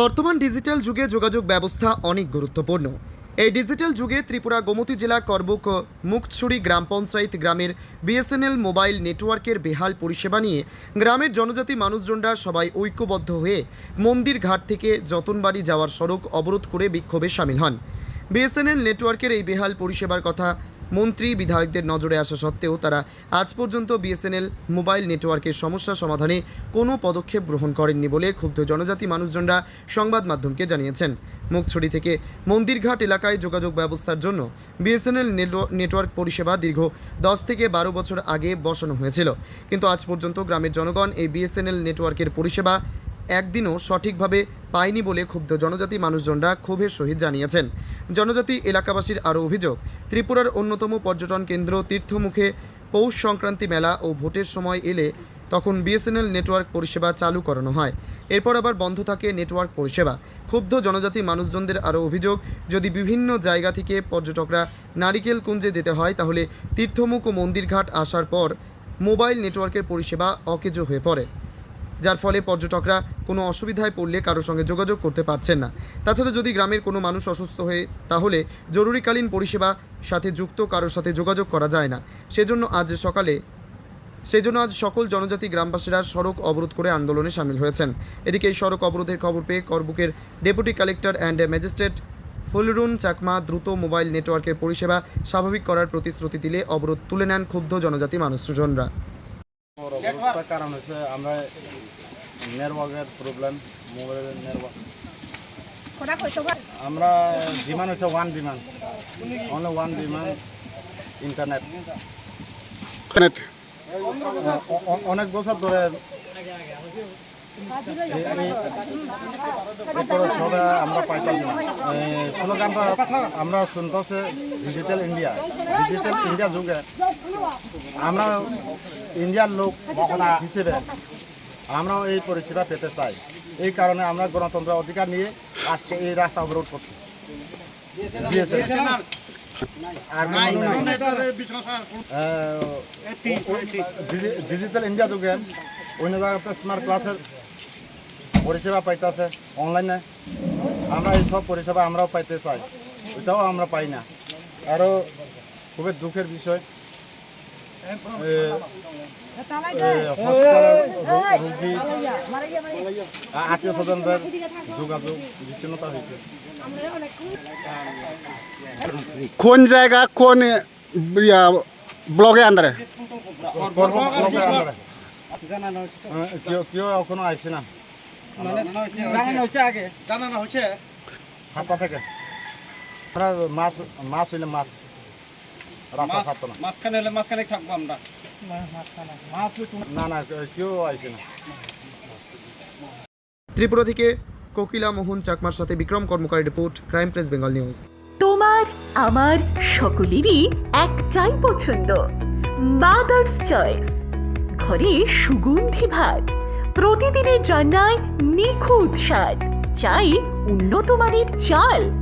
বর্তমান ডিজিটাল যুগে যোগাযোগ ব্যবস্থা অনেক গুরুত্বপূর্ণ। এই ডিজিটাল যুগে ত্রিপুরা গোমতী জেলা করবুক মুক্তছড়ি গ্রাম পঞ্চায়েত গ্রামের বিএসএনএল মোবাইল নেটওয়ার্কের বেহাল পরিষেবা নিয়ে গ্রামের জনজাতি মানুষজনরা সবাই ঐক্যবদ্ধ হয়ে মন্দির ঘাট থেকে যতনবাড়ি যাওয়ার সড়ক অবরোধ করে বিক্ষোভে সামিল হন। বিএসএনএল নেটওয়ার্কের এই বেহাল পরিষেবার কথা মন্ত্রী, বিধায়কদের নজরে আসা সত্ত্বেও তারা আজ পর্যন্ত বিএসএনএল মোবাইল নেটওয়ার্কের সমস্যা সমাধানে কোনো পদক্ষেপ গ্রহণ করেননি বলে ক্ষুব্ধ জনজাতি মানুষজনরা সংবাদ মাধ্যমকে জানিয়েছেন। মুখছড়ি থেকে মন্দিরঘাট এলাকায় যোগাযোগ ব্যবস্থার জন্য বিএসএনএল নেটওয়ার্ক পরিষেবা দীর্ঘ দশ থেকে বারো বছর আগে বসানো হয়েছিল। কিন্তু আজ পর্যন্ত গ্রামের জনগণ এই বিএসএনএল নেটওয়ার্কের পরিষেবা একদিনও সঠিকভাবে পায়নি বলে ক্ষুব্ধ জনজাতি মানুষজনরা ক্ষোভের সহিত জানিয়েছেন। জনজাতি এলাকাবাসীর আরও অভিযোগ, ত্রিপুরার অন্যতম পর্যটন কেন্দ্র তীর্থমুখে পৌষ সংক্রান্তি মেলা ও ভোটের সময় এলে তখন বিএসএনএল নেটওয়ার্ক পরিষেবা চালু করানো হয়। এরপর আবার বন্ধ থাকে নেটওয়ার্ক পরিষেবা। ক্ষুব্ধ জনজাতি মানুষজনদের আরও অভিযোগ, যদি বিভিন্ন জায়গা থেকে পর্যটকরা নারিকেল কুঞ্জে যেতে হয়, তাহলে তীর্থমুখ ও মন্দিরঘাট আসার পর মোবাইল নেটওয়ার্কের পরিষেবা অকেজো হয়ে পড়ে। যার ফলে পর্যটকরা কোনো অসুবিধায় পড়লে কারোর সঙ্গে যোগাযোগ করতে পারছেন না। তাছাড়া যদি গ্রামের কোনো মানুষ অসুস্থ হয়ে, তাহলে জরুরিকালীন পরিষেবা সাথে যুক্ত কারোর সাথে যোগাযোগ করা যায় না। সেজন্য আজ সকালে সেই জন্য আজ সকল জনজাতি গ্রামবাসীরা সড়ক অবরোধ করে আন্দোলনে সামিল হয়েছেন। এদিকে এই সড়ক অবরোধের খবর পেয়ে করবুকের deputy collector and magistrate Fulrun Chakma দ্রুত মোবাইল নেটওয়ার্কের পরিষেবা স্বাভাবিক করার প্রতিশ্রুতি দিলে অবরোধ তুলে নেন ক্ষুব্ধ জনজাতি মানুষজনরা। আমার কারণ হচ্ছে আমরা নেটওয়ার্কের প্রবলেম মোবাইলের নেটওয়ার্ক। আমরা ডিমান্ড হচ্ছে one demand only one demand internet অনেক বছর ধরে সবে আমরা পাইতেছি স্লোগানটা আমরা শুনতেছে ডিজিটাল ইন্ডিয়া ডিজিটাল ইন্ডিয়া যুগে। আমরা ইন্ডিয়ার লোক হিসেবে আমরাও এই পরিষেবা পেতে চাই। এই কারণে আমরা গণতন্ত্র অধিকার নিয়ে আজকে এই রাস্তা অবরোধ করছি। ডিজিটাল ইন্ডিয়া যুগে অন্য জায়গাতে স্মার্ট ক্লাসের পরিষেবা পাইতেছে অনলাইনে আমরা এই সব পরিষেবা আমরাও পাইতে চাই। ওইটাও আমরা পাই না। আরও খুবই দুঃখের বিষয়। রোগী আত্মীয় স্বজনদের যোগাযোগ বিচ্ছিন্নতা হয়েছে কোন জায়গা কোন ইয়া, ব্লগে আন্ডারে হ্যাঁ, কেউ কেউ এখনও আইসে না সাতটা থেকে। মাছ মাছ হইলে মাছ রাস্তা সাতটা না। মাঝখানে হলে মাঝখানে থাকব আমরা। না না কেউ আইসে না। ত্রিপুরা থেকে কোকিলা মোহন চাকমার সাথে Bikram কর্মকারী report crime press Bengal news. তোমার আমার সকলেরই একটাই পছন্দ। মাদার্স চয়েস ঘরে সুগন্ধি ভাত। প্রতিদিনের রান্নায় নিখুঁত স্বাদ। চাই উন্নত মানের চাল।